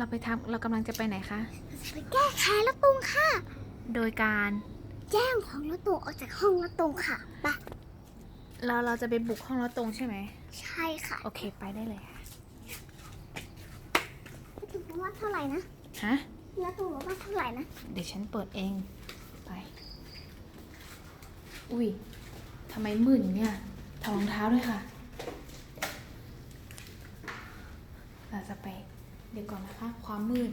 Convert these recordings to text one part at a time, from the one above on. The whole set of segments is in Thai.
เราไปทำเรากำลังจะไปไหนคะ ไปแก้ไขรถตุงค่ะ โดยการแจ้งของรถตุงออกจากห้องรถตุงค่ะไปเราเราจะไปบุกห้องรถตรงใช่ไหม ใช่ค่ะ โอเคไปได้เลยค่ะรถตุงว่าเท่าไหร่นะ ฮะรถตุงว่าเท่าไหร่นะ เดี๋ยวฉันเปิดเอง ไป อุ้ยทำไมมืดอย่างเนี่ยถอดรองเท้าด้วยค่ะ เราจะไป เดี๋ยวก่อนนะคะ ความมืด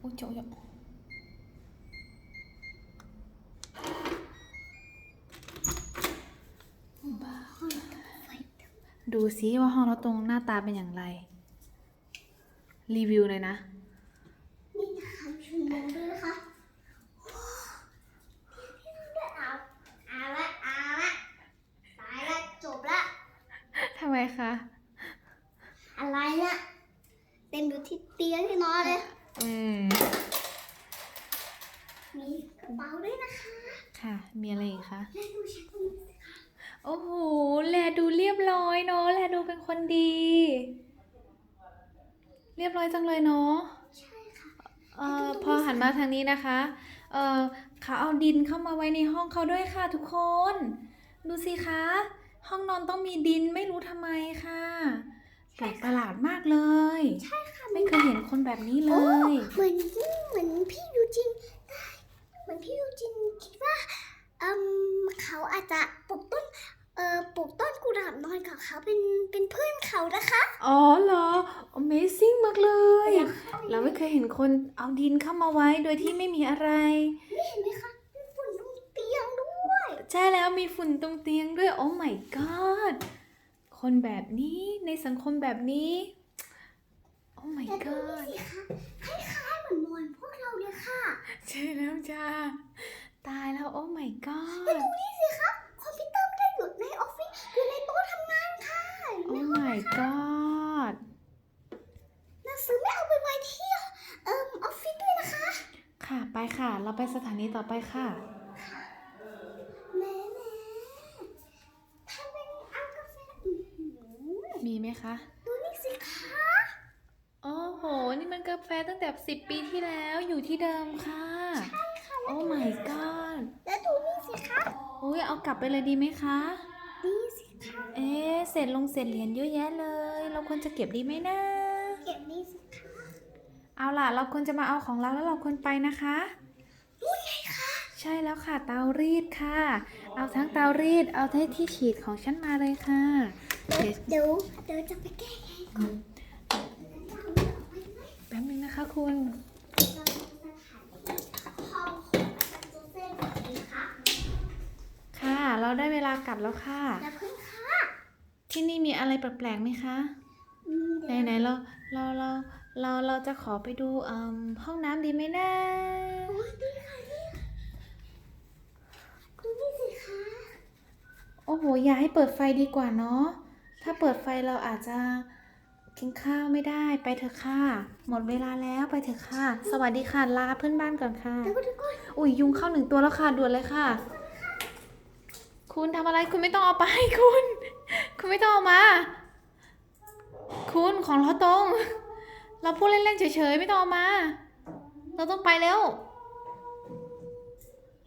อุ้ยโจ๊ะโจ๊ะบ้าดูซิว่าห้องเราตรงหน้าตาเป็นอย่างไร รีวิวเลยนะ นี่นะคะชุมนุมด้วยนะคะโอ้พี่ทำด้วยเอาเอาละเอาละตายละจบละทำไมคะอะไรเนี่ย เต็มอยู่ที่เตียงที่นอนเลยอืม มีกระเป๋าด้วยนะคะค่ะ มีอะไรอีกคะ และดูฉันตรงนี้สิคะโอ้โห แลดูเรียบร้อยเนาะ แลดูเป็นคนดี เรียบร้อยจังเลยเนาะ ใช่ค่ะเอ่อพอหันมาทางนี้นะคะ เอ่อเขาเอาดินเข้ามาไว้ในห้องเขาด้วยค่ะทุกคน ดูสิคะ ห้องนอนต้องมีดินไม่รู้ทำไมค่ะ แปลกประหลาดมากเลย ใช่ค่ะไม่เคยเห็นคนแบบนี้เลโอ้ย เหมือนเหมือนพี่ยูจินได้เหมือนพี่ยูจินคิดว่าเอืมเขาอาจจะปลูกต้นเอ่อปลูกต้นกุหลาบนอนกับเขาเป็นเป็นเพื่อนเขานะคะอ๋อเหรอ Amazing มากเลย เราไม่เคยเห็นคนเอาดินเข้ามาไว้โดยที่ไม่มีอะไร นี่เห็นไหมคะมีฝุ่นตรงเตียงด้วย ใช่แล้วมีฝุ่นตรงเตียงด้วยโอ้ my god คนแบบนี้ในสังคมแบบนี้ โอ้ my แต่ดู god นี่สิคะคล้ายๆเหมือนนอนพวกเราเลยค่ะใช่แล้วจ้าตายแล้วโอ้ my แต่ god ดูนี่สิคะคอมพิวเตอร์ไม่ได้อยู่ในออฟฟิศอยู่ในโต๊ะทำงานค่ะโอ้ my god หนังสือไม่เอาไปไว้ที่เอ่มออฟฟิศด้วยนะคะ ค่ะไปค่ะ เราไปสถานีต่อไปค่ะ แม่แม่ทำเป็นเอากาแฟอื้อหือ มีไหมคะ ดูนี่สิคะโอ้โห นี่มันกาแฟตั้งแต่10ปีที่แล้วอยู่ที่เดิมค่ะโอ้ my god แล้วดูนี่สิคะอุ้ยเอากลับไปเลยดีไหมคะนี่สิคะเอ๊ะเศษลงเศษเหรียญเยอะแยะเลย เราควรจะเก็บดีไหมนะ เก็บนี่สิคะเอาล่ะ เราควรจะมาเอาของเราแล้วเราควรไปนะคะนี่ไงคะ ใช่แล้วค่ะ เตารีดค่ะ เอาทั้งเตารีด เอาทั้งที่ฉีดของฉันมาเลยค่ะ เดี๋ยวเดี๋ยวเดี๋ยวจะไปแก้ไขก่อนแป๊บนึงนะคะคุณห้องของอาจารย์โจเซ่ก่อนดีค่ะค่ะ เราได้เวลากลับแล้วค่ะอย่าเพิ่งค่ะ ที่นี่มีอะไรแปลกๆไหมคะอืมไหนเดี๋ยวไหนๆเราเราเราเราเราจะขอไปดูเอิ่มห้องน้ำดีไหมนะโอ้ยดีค่ะดีค่ะดูนี่สิคะโอ้โห อย่าให้เปิดไฟดีกว่าเนาะ ถ้าเปิดไฟเราอาจจะกินข้าวไม่ได้ไปเถอะค่ะ หมดเวลาแล้วไปเถอะค่ะ สวัสดีค่ะลาเพื่อนบ้านก่อนค่ะ อุ้ยยุงเข้าหนึ่งตัวแล้วค่ะด่วนเลยค่ะ คุณทำอะไรคุณไม่ต้องเอาไปคุณ คุณไม่ต้องเอามา คุณของเราตรง เราพูดเล่นๆเฉยๆไม่ต้องเอามา เราต้องไปแล้ว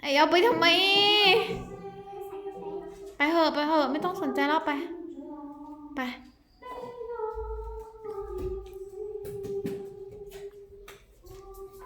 ไอเอาไปทำไม ไปเหอะไปเหอะไม่ต้องสนใจแล้วไป ไป